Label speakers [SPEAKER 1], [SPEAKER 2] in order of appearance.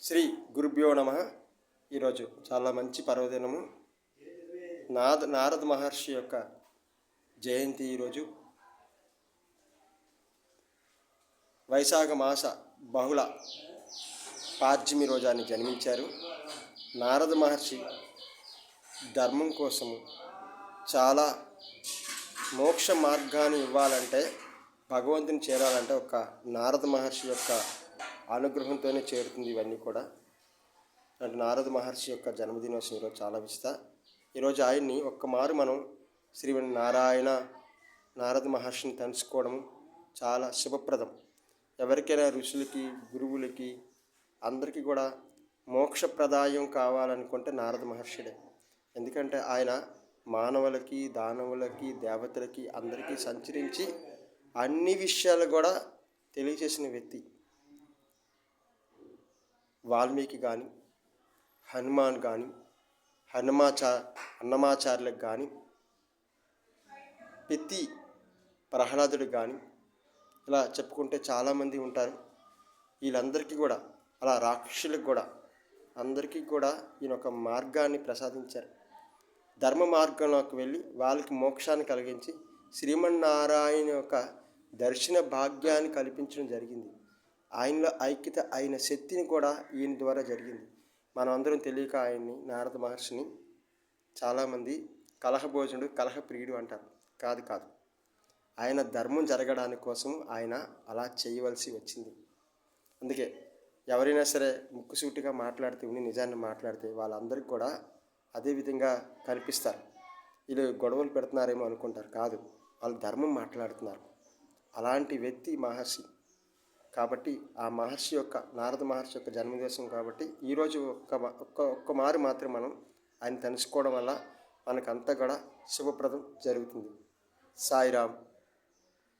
[SPEAKER 1] శ్రీ గురుభ్యో నమ. ఈరోజు చాలా మంచి పర్వదినము. నాద నారద మహర్షి యొక్క జయంతి ఈరోజు. వైశాఖ మాస బహుళ పాడ్యమి రోజాన్ని జన్మించారు. నారద మహర్షి ధర్మం కోసము చాలా మోక్ష మార్గాన్ని ఇవ్వాలంటే భగవంతుని చేరాలంటే ఒక నారద మహర్షి యొక్క అనుగ్రహంతోనే చేరుతుంది ఇవన్నీ కూడా. అంటే నారద మహర్షి యొక్క జన్మదినోత్సవం ఈరోజు చాలా విస్తా ఈరోజు ఆయన్ని ఒక్కమారు మనం శ్రీ నారాయణ నారద మహర్షిని తలుచుకోవడం చాలా శుభప్రదం. ఎవరికైనా ఋషులకి గురువులకి అందరికీ కూడా మోక్షప్రదాయం కావాలనుకుంటే నారద మహర్షుడే. ఎందుకంటే ఆయన మానవులకి దానవులకి దేవతలకి అందరికీ సంచరించి అన్ని విషయాలు కూడా తెలియచేసిన వ్యక్తి. వాల్మీకి కానీ హనుమాన్ కానీ హనుమాచా అన్నమాచార్యులకు కానీ ప్రతి ప్రహ్లాదుడు కానీ ఇలా చెప్పుకుంటే చాలామంది ఉంటారు. వీళ్ళందరికీ కూడా అలా రాక్షసులకు కూడా అందరికీ కూడా ఈయన ఒక మార్గాన్ని ప్రసాదించారు. ధర్మ మార్గంలోకి వెళ్ళి వాళ్ళకి మోక్షాన్ని కలిగించి శ్రీమన్నారాయణ యొక్క దర్శన భాగ్యాన్ని కల్పించడం జరిగింది. ఆయనలో ఐక్యత అయిన శక్తిని కూడా ఈయన ద్వారా జరిగింది. మనమందరం తెలియక ఆయన్ని నారద మహర్షిని చాలామంది కలహభోజనుడు కలహప్రియుడు అంటారు. కాదు కాదు. ఆయన ధర్మం జరగడానికి కోసం ఆయన అలా చేయవలసి వచ్చింది. అందుకే ఎవరైనా సరే ముక్కుసూటిగా మాట్లాడితే ఉండి నిజాన్ని మాట్లాడితే వాళ్ళందరికీ కూడా అదే విధంగా కనిపిస్తారు వీళ్ళు గొడవలు పెడుతున్నారేమో అనుకుంటారు. కాదు. వాళ్ళు ధర్మం మాట్లాడుతున్నారు. అలాంటి వ్యక్తి మహర్షి. కాబట్టి ఆ మహర్షి యొక్క నారద మహర్షి యొక్క జన్మదివసం కాబట్టి ఈరోజు ఒక్క ఒక్క ఒక్క మారు మాత్రం మనం ఆయన తెలుసుకోవడం వల్ల మనకంతా కూడా శుభప్రదం జరుగుతుంది. సాయిరామ్.